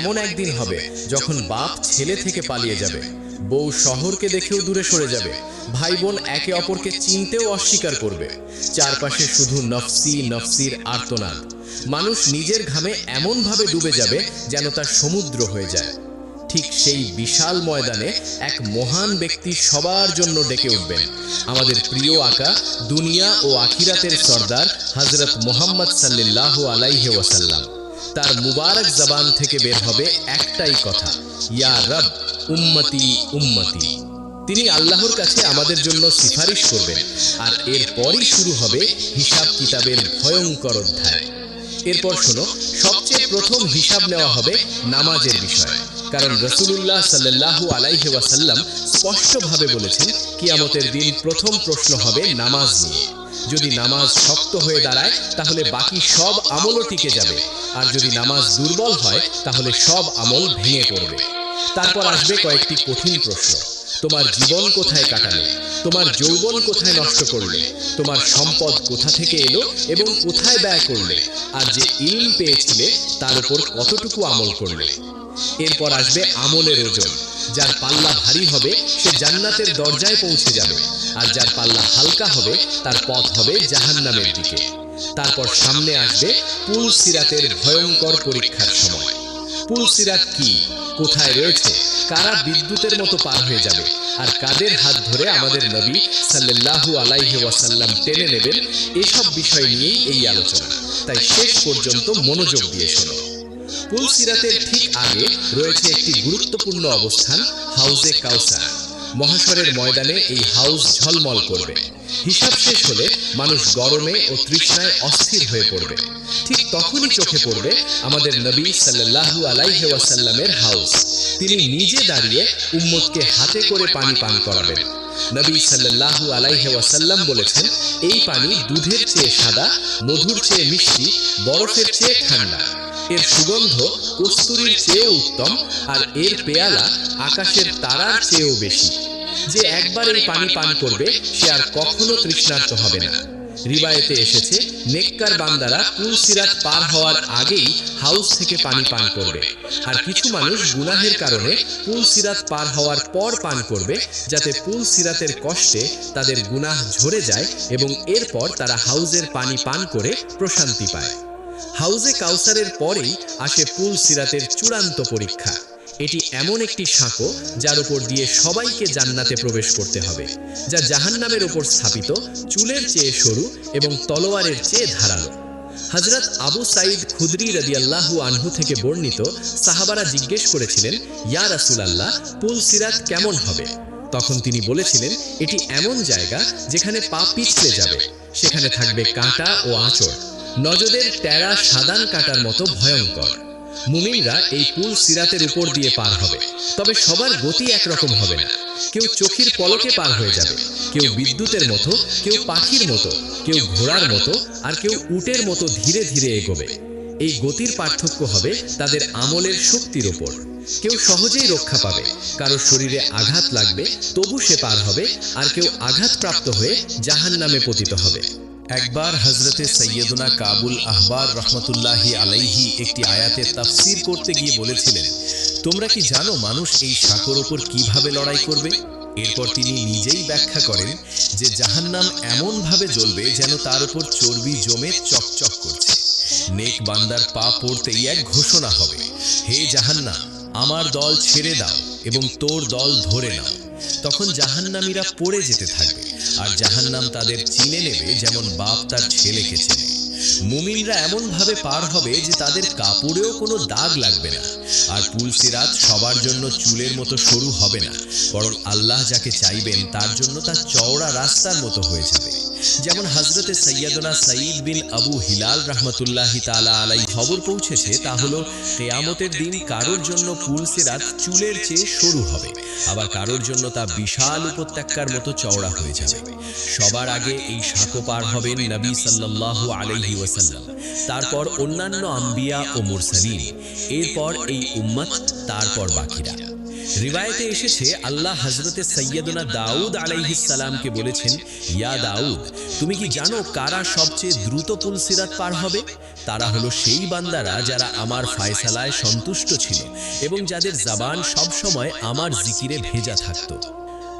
এমন একদিন হবে যখন বাপ ছেলে থেকে পালিয়ে যাবে বউ শহরকে দেখেও দূরে সরে যাবে ভাই বোন একে অপরকে চিনতেও অস্বীকার করবে চারপাশে শুধু নফসি নফসির আর্তনাদ। মানুষ নিজের ঘামে এমনভাবে ডুবে যাবে যেন তার সমুদ্র হয়ে যায়। ঠিক সেই বিশাল ময়দানে এক মহান ব্যক্তি সবার জন্য ডেকে উঠবেন। আমাদের প্রিয় আকা দুনিয়া ও আখিরাতের সর্দার হজরত মোহাম্মদ সাল্লাহ আলাইহে ওয়াসাল্লাম। তার মুবারক জবান থেকে বের হবে একটাই কথা, ইয়া রব, উম্মতি উম্মতি। তিনি আল্লাহর কাছে আমাদের জন্য সিফারিশ করবেন, আর এরপরই শুরু হবে হিসাব কিতাবের ভয়ঙ্কর অধ্যায়। এরপর শোনো, সবচেয়ে প্রথম হিসাব নেওয়া হবে নামাজের বিষয়, কারণ রসুলুল্লাহ সাল্লাহু আলাইহি ওয়াসাল্লাম স্পষ্টভাবে বলেছেন, কিয়ামতের দিন প্রথম প্রশ্ন হবে নামাজ নিয়ে। যদি নামাজ শক্ত হয়ে দাঁড়ায়, তাহলে বাকি সব আমলও টিকে যাবে। আর যদি নামাজ দুর্বল হয় তাহলে সব আমল ভেঙে পড়বে। তারপর আসবে কয়েকটি কঠিন প্রশ্ন। তোমার জীবন কোথায় কাটালে? তোমার যৌবন কোথায় নষ্ট করলে? তোমার সম্পদ কোথা থেকে এলো এবং কোথায় ব্যয় করলে? আর যে ইলম পেয়েছিলে তার উপর কতটুকু আমল করলে? এরপর আসবে আমলের ওজন। যার পাল্লা ভারী হবে সে জান্নাতের দরজায় পৌঁছে যাবে। আর যার পাল্লা হালকা হবে তার পথ হবে জাহান্নামের দিকে। তারপর সামনে আসবে পুল সিরাতের ভয়ঙ্কর পরীক্ষার সময়। পুল সিরাত কি? কোথায় রয়েছে? কারা বিদ্যুতের মতো পার হয়ে যাবে? আর কাদের হাত ধরে আমাদের নবী সাল্লাল্লাহু আলাইহি ওয়াসাল্লাম টেনে নেবেন? এসব বিষয় নিয়েই এই আলোচনা। তাই শেষ পর্যন্ত মনোযোগ দিয়ে শোনো। পুল সিরাতের ঠিক আগে রয়েছে একটি গুরুত্বপূর্ণ অবস্থান, হাউজে কাউসার। মহাশরের ময়দানে এই হাউস ঝলমল করবে। হিসাব শেষ হলে মানুষ গরমে ও তৃষ্ণায় অস্থির হয়ে পড়বে। ঠিক তখনই চোখে পড়বে আমাদের নবী সাল্লাল্লাহু আলাইহি ওয়াসাল্লামের হাউস। তিনি নিজে দাঁড়িয়ে উম্মতকে হাতে করে পানি পান করাবেন। নবী সাল্লাল্লাহু আলাইহি ওয়াসাল্লাম বলেছেন, এই পানি দুধের চেয়ে সাদা, মধুর চেয়ে মিষ্টি, বরফের চেয়ে ঠান্ডা। এর সুগন্ধ কস্তুরীর চেয়েও উত্তম আর এর পেয়ালা আকাশের তারার চেয়েও বেশি। যে একবার এই পানি পান করবে সে আর কখনো তৃষ্ণার্ত হবে না। রিবায়েতে এসেছে নেককার বান্দারা পুল সিরাত পার হওয়ার আগেই হাউস থেকে পানি পান করবে। আর কিছু মানুষ গুনাহের কারণে পুল সিরাত পার হওয়ার পর পান করবে যাতে পুল সিরাতের কষ্টে তাদের গুনাহ ঝরে যায় এবং এরপর তারা হাউজের পানি পান করে প্রশান্তি পায়। হাউজে কাউসারের পরেই আসে পুল সিরাতের চূড়ান্ত পরীক্ষা। এটি এমন একটি সাঁকো যার উপর দিয়ে সবাইকে জান্নাতে প্রবেশ করতে হবে, যা জাহান্নামের উপর স্থাপিত, চুলের চেয়ে সরু এবং তলোয়ারের চেয়ে ধারালো। হজরত আবু সাইদ খুদরি রদিয়াল্লাহু আনহু থেকে বর্ণিত সাহাবারা জিজ্ঞেস করেছিলেন, ইয়া রাসূলাল্লাহ, পুল সিরাত কেমন হবে? তখন তিনি বলেছিলেন, এটি এমন জায়গা যেখানে পা পিছলে যাবে, সেখানে থাকবে কাঁটা ও আঁচড়। নজদের টেরা সাদান কাটার মতো ভয়ঙ্কর। মুমিনরা এই পুল সিরাতের উপর দিয়ে পার হবে। তবে সবার গতি একরকম হবে না। কেউ চোখের পলকে পার হয়ে যাবে, কেউ বিদ্যুতের মতো, কেউ পাখির মতো, কেউ ঘোড়ার মতো, আর কেউ উটের মতো ধীরে ধীরে এগোবে। এই গতির পার্থক্য হবে তাদের আমলের শক্তির ওপর কেউ সহজেই রক্ষা পাবে, কারও শরীরে আঘাত লাগবে, তবু সে পার হবে, আর কেউ আঘাতপ্রাপ্ত হয়ে জাহান নামে পতিত হবে। একবার হজরতে সৈয়দনা কাবুল আহবার রহমতুল্লাহি আলাইহি একটি আয়াতে তাফসির করতে গিয়ে বলেছিলেন, তোমরা কি জানো মানুষ এই সাঁকোর ওপর কীভাবে লড়াই করবে? এরপর তিনি নিজেই ব্যাখ্যা করেন যে জাহান্নাম এমনভাবে জ্বলবে যেন তার উপর চর্বি জমে চকচক করছে। নেক বান্দার পা পড়তেই এক ঘোষণা হবে, হে জাহান্নাম, আমার দল ছেড়ে দাও এবং তোর দল ধরে নাও। তখন জাহান্নামীরা পড়ে যেতে থাকবে। আর জাহান্নাম তাদের চিনে নেবে যেমন বাপ তার ছেলেকে চেনে। মুমিনরা এমন ভাবে পার হবে যে তাদের কাপড়েও কোনো দাগ লাগবে না। আর পুলসিরাত সবার জন্য চুলের মতো সরু হবে না। বরং আল্লাহ যাকে চাইবেন, তার জন্য তার চওড়া রাস্তার মতো হয়ে যাবে। যেমন হজরতে সৈয়দনা সঈদ বিন আবু হিলাল রহমতুল্লাহি তালা আলাই খবর পৌঁছেছে, তা হলো, কেয়ামতের দিন কারোর জন্য পুলসিরাত চুলের চেয়ে সরু হবে, আবার কারোর জন্য তা বিশাল উপত্যকার মতো চওড়া হয়ে যাবে। সবার আগে এই সাঁকো পার হবেন নবী সাল্লাল্লাহু আলাইহি ওয়াসাল্লাম। তারপর অন্যান্য আম্বিয়া ও মুরসালিন। এরপর এই উম্মত, তারপর বাকিরা। রিবায়েতে এসেছে, আল্লাহ হজরতে সৈয়দনা দাউদ আলাইহিস সালামকে বলেছেন, ইয়া দাউদ, তুমি কি জানো কারা সবচেয়ে দ্রুত পার হবে? তারা হলো সেই বান্দারা যারা আমার ফায়সালায় সন্তুষ্ট ছিল এবং যাদের জবান সবসময় আমার জিকিরে ভেজা থাকতো।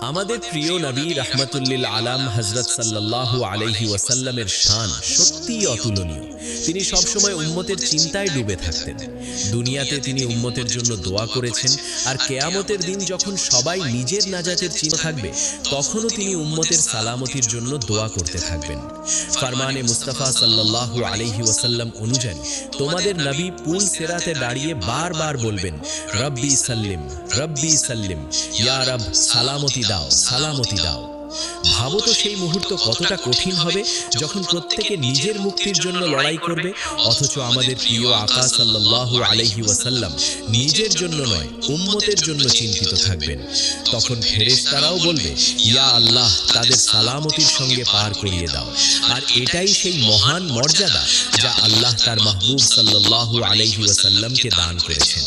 আমাদের প্রিয় নবী রহমতুল্লিল আলাম হজরত সাল্লাল্লাহু আলাইহি ওয়াসাল্লামের শান সত্যিই অতুলনীয়। তিনি সবসময় উম্মতের চিন্তায় ডুবে থাকতেন। দুনিয়াতে তিনি উম্মতের জন্য দোয়া করেছেন আর কেয়ামতের দিন যখন সবাই নিজের নাজাতের চিন্তা থাকবে, তখনও তিনি উম্মতের সালামতির জন্য দোয়া করতে থাকবেন। ফারমানে মুস্তাফা সাল্লাল্লাহু আলাইহি ওয়াসাল্লাম অনুযায়ী, তোমাদের নবী পুল সেরাতে দাঁড়িয়ে বারবার বলবেন, রব্বি সাল্লিম রব্বি সাল্লিম, ইয়া রব, সালামতি দাও সালামতি দাও। ভাবো তো সেই মুহূর্ত কতটা কঠিন হবে যখন প্রত্যেকে নিজের মুক্তির জন্য লড়াই করবে, অথচ আমাদের প্রিয় আকা সাল্লাল্লাহু আলাইহি ওয়াসাল্লাম নিজের জন্য নয়, উম্মতের জন্য চিন্তিত থাকবেন। তখন ফেরেশতারাও বলবে, ইয়া আল্লাহ, তাদের সালামতির সঙ্গে পার করিয়ে দাও। আর এটাই সেই মহান মর্যাদা যা আল্লাহ তার মাহবুব সাল্লাল্লাহু আলাইহি ওয়াসাল্লামকে দান করেছেন।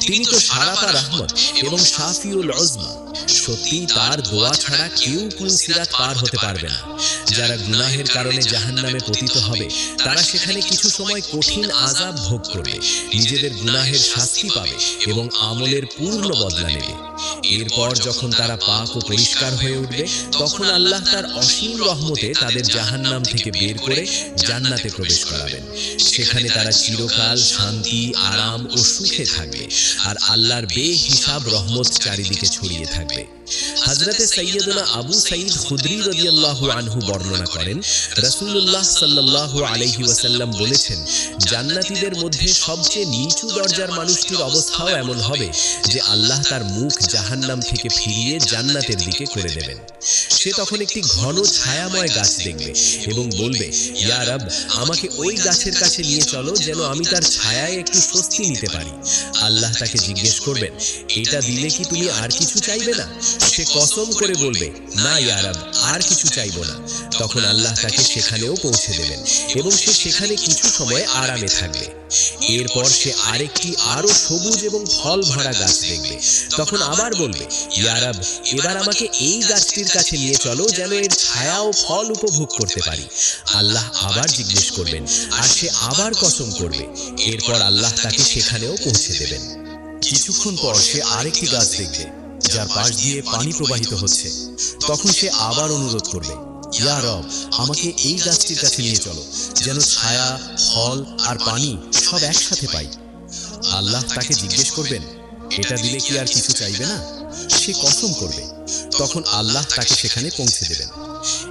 তিনি তো সারাতা রহমত এবং শাফিউল ওজমা সত্যি তার দোয়া ছাড়া কেউ কুল সিরাত পার হতে পারবে না। যারা গুনাহের কারণে জাহান্নামে পতিত হবে তারা সেখানে কিছু সময় কঠিন আজাব ভোগ করবে নিজেদের গুনাহের শাস্তি পাবে এবং আমলের পূর্ণ বদলা নেবে। এরপর যখন তারা পাক ও পরিষ্কার হয়ে উঠবে তখন আল্লাহ তার অসীম রহমতে তাদের জাহান্নাম থেকে বের করে জান্নাতে প্রবেশ করাবেন। সেখানে তারা চিরকাল শান্তি আরাম ও সুখে থাকবে আর আল্লাহর বেহিসাব রহমত চারিদিকে ছড়িয়ে থাকবে। হজরতে সৈয়দনা আবু সাইদ খুদরি রদিয়াল্লাহু আনহু বর্ণনা করেন, রাসূলুল্লাহ সাল্লাল্লাহু আলাইহি ওয়াসাল্লাম বলেছেন, জান্নাতীদের মধ্যে সবচেয়ে নিচু দরজার মানুষটির অবস্থাও এমন হবে যে আল্লাহ তার মুখ জাহান্নাম থেকে ফিরিয়ে জান্নাতের দিকে করে দেবেন। সে তখন একটি ঘন ছায়াময় গাছ দেখবে এবং বলবে, ইয়া রব, আমাকে ওই গাছের কাছে নিয়ে চলো যেন আমি তার ছায়ায় একটু স্বস্তি নিতে পারি। আল্লাহ তাকে জিজ্ঞেস করবেন, এটা দিলে কি তুমি আর কিছু চাইবে না? সে কসম করে বলবে, না ইয়ারাব আর কিছু চাইব না। তখন আল্লাহ তাকে সেখানেও পৌঁছে দেবেন এবং সে সেখানে কিছু সময় আরামে থাকবে। এরপর সে আরেকটি আরও সবুজ এবং ফল ভরা গাছ দেখবে। তখন আবার বলবে ইয়ারাব এবার আমাকে এই গাছটির কাছে নিয়ে চলো যেন এর ছায়া ও ফল উপভোগ করতে পারি। আল্লাহ আবার জিজ্ঞেস করবেন, আর সে আবার কসম করবে? এরপর আল্লাহ তাকে সেখানেও পৌঁছে দেবেন। কিছুক্ষণ পর সে আরেকটি গাছ দেখবে, যার পাশ দিয়ে পানি প্রবাহিত হচ্ছে। তখন সে আবার অনুরোধ করবে ইয়া রব, আমাকে এই গাছটির কাছে নিয়ে চলো, যেন ছায়া, ফল আর পানি সব একসাথে পাই। আল্লাহ তাকে জিজ্ঞেস করবেন, এটা দিলে কি আর কিছু চাইবে না? সে কসম করবে। তখন আল্লাহ তাকে সেখানে পৌঁছে দেবেন।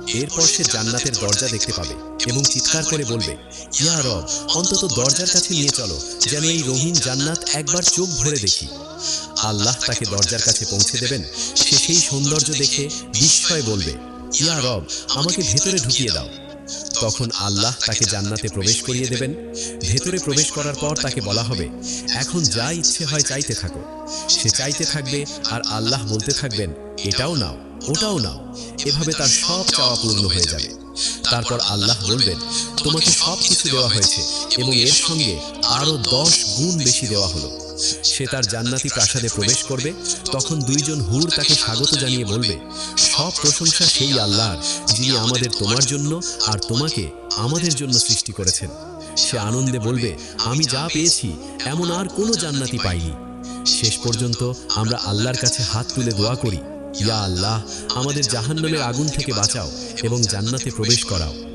এরপর সে জান্নাতের দরজা দেখতে পাবে এবং চিৎকার করে বলবে, ইয়া রব, অন্তত দরজার কাছে নিয়ে চলো, যেন এই রঙিন জান্নাত একবার চোখ ভরে দেখি। আল্লাহ তাকে দরজার কাছে পৌঁছে দেবেন। সে সেই সৌন্দর্য দেখে বিস্ময় বলবে ইয়া রব, আমাকে ভেতরে ঢুকিয়ে দাও। তখন আল্লাহ তাকে জান্নাতে প্রবেশ করিয়ে দেবেন। ভেতরে প্রবেশ করার পর তাকে বলা হবে, এখন যা ইচ্ছে হয় চাইতে থাকো। সে চাইতে থাকবে আর আল্লাহ বলতে থাকবেন, এটাও নাও, ওটাও নাও। এভাবে তার সব চাওয়া পূর্ণ হয়ে যাবে। তারপর আল্লাহ বলবেন, তোমাকে সব কিছু দেওয়া হয়েছে এবং এর সঙ্গে আরও দশ গুণ বেশি দেওয়া হলো। সে তার জান্নাতি প্রাসাদে প্রবেশ করবে, তখন দুইজন হুর তাকে স্বাগত জানিয়ে বলবে, সব প্রশংসা সেই আল্লাহর, যিনি আমাদের তোমার জন্য আর তোমাকে আমাদের জন্য সৃষ্টি করেছেন। সে আনন্দে বলবে, আমি যা পেয়েছি, এমন আর কোনো জান্নাতি পাইনি। শেষ পর্যন্ত আমরা আল্লাহর কাছে হাত তুলে দোয়া করি, ইয়া আল্লাহ, আমাদের জাহান্নামের আগুন থেকে বাঁচাও এবং জান্নাতে প্রবেশ করাও।